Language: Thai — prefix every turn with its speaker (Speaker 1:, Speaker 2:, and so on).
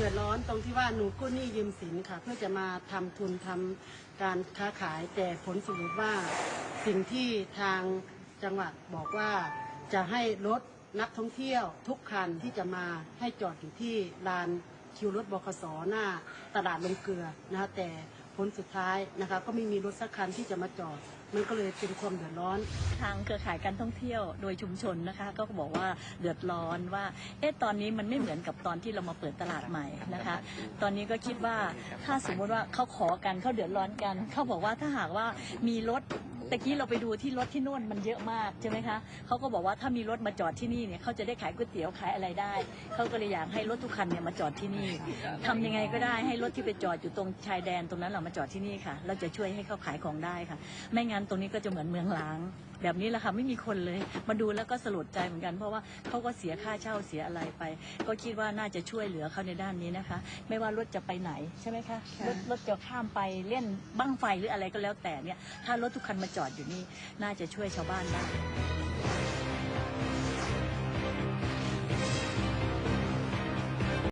Speaker 1: เดือดร้อนตรงที่ว่าหนูกู้หนี้ยืมสินค่ะ เพื่อจะมาทำทุนทำการค้าขายแต่ผลสรุปว่าสิ่งที่ทางจังหวัดบอกว่าจะให้รถนักท่องเที่ยวทุกคันที่จะมาให้จอดอยู่ที่ลานคิวรถบคสหน้าตลาดลงเกลือนะคะแต่ ผลสุดท้ายนะคะ ก็ไม่มีรถสักคันที่จะมาจอด มันก็เลยเป็นความเดือดร้อน
Speaker 2: ทางเครือข่ายการท่องเที่ยวโดยชุมชนนะคะ ก็บอกว่าเดือดร้อนว่า เอ๊ะตอนนี้มันไม่เหมือนกับตอนที่เรามาเปิดตลาดใหม่นะคะ ตอนนี้ก็คิดว่าถ้าสมมติว่าเขาขอกันเขาเดือดร้อนกันเขาบอกว่าถ้าหากว่ามีรถ ตะกี้เราไปดูที่รถที่โน่นมันเยอะมากใช่ไหมคะเขาก็บอกว่าถ้ามีรถมาจอดที่นี่เนี่ยเขาจะได้ขายก๋วยเตี๋ยวขายอะไรได้เขาก็เลยอยากให้รถทุกคันเนี่ยมาจอดที่นี่ทำยังไงก็ได้ให้รถที่ไปจอดอยู่ตรงชายแดนตรงนั้นเรามาจอดที่นี่ค่ะ เราจะช่วยให้เขาขายของได้ค่ะ ไม่งั้นตรงนี้ก็จะเหมือนเมืองล้างแบบนี้แหละค่ะไม่มีคนเลยมาดูแล้วก็สลดใจเหมือนกัน เพราะว่าเขาก็เสียค่าเช่าเสียอะไรไป ก็คิดว่าน่าจะช่วยเหลือเขาในด้านนี้นะคะ ไม่ว่ารถจะไปไหนใช่ไหมคะรถรถจะข้ามไปเล่นบั้งไฟหรืออะไรก็แล้วแต่เนี่ยถ้ารถทุกคันมาจอดอยู่นี่น่าจะช่วยชาวบ้านได้